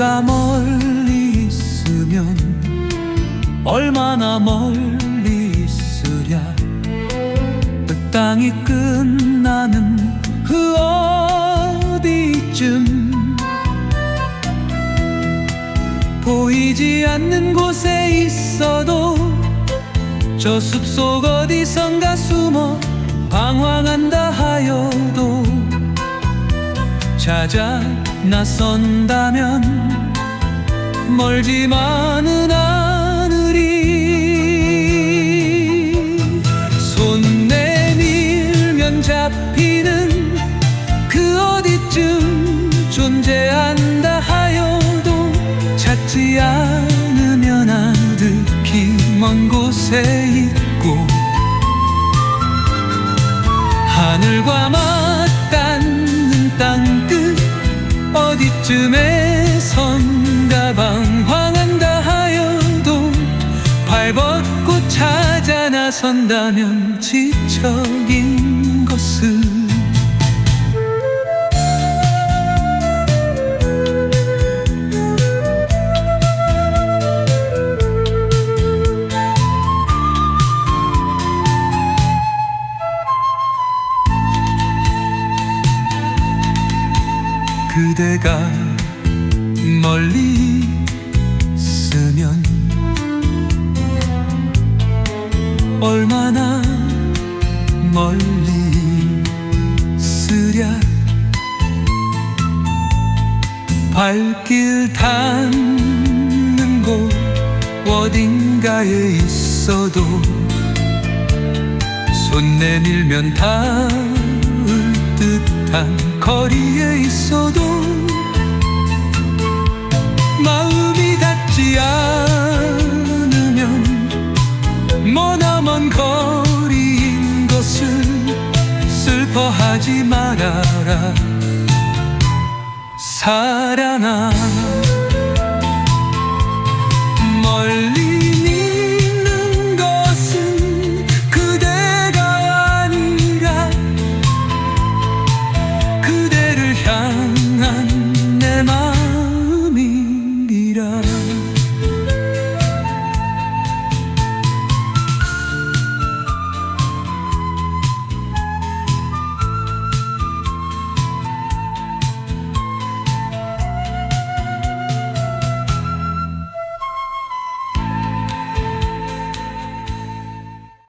그대가 멀리 있으면 얼마나 멀리 있으랴. 그 땅이 끝나는 그 어디쯤? 보이지 않는 곳에 있어도 저 숲속 어디선가 숨어 방황한다 하여도 찾아 나선다면 멀지만은 않으리 손 내밀면 잡히는 그 어디쯤 존재한다 하여도 찾지 않으면 아득히 먼 곳에 있고 하늘과 맞 어디쯤에 선가 방황한다 하여도 발벗고 찾아 나선다면 지적인 것을 그대가 멀리 있으면 얼마나 멀리 있으랴. 발길 닿는 곳 어딘가에 있어도 손 내밀면 닿을 듯 한 거리에 있어도 마음이 닿지 않으면 머나먼 거리인 것을 슬퍼하지 말아라. 사랑아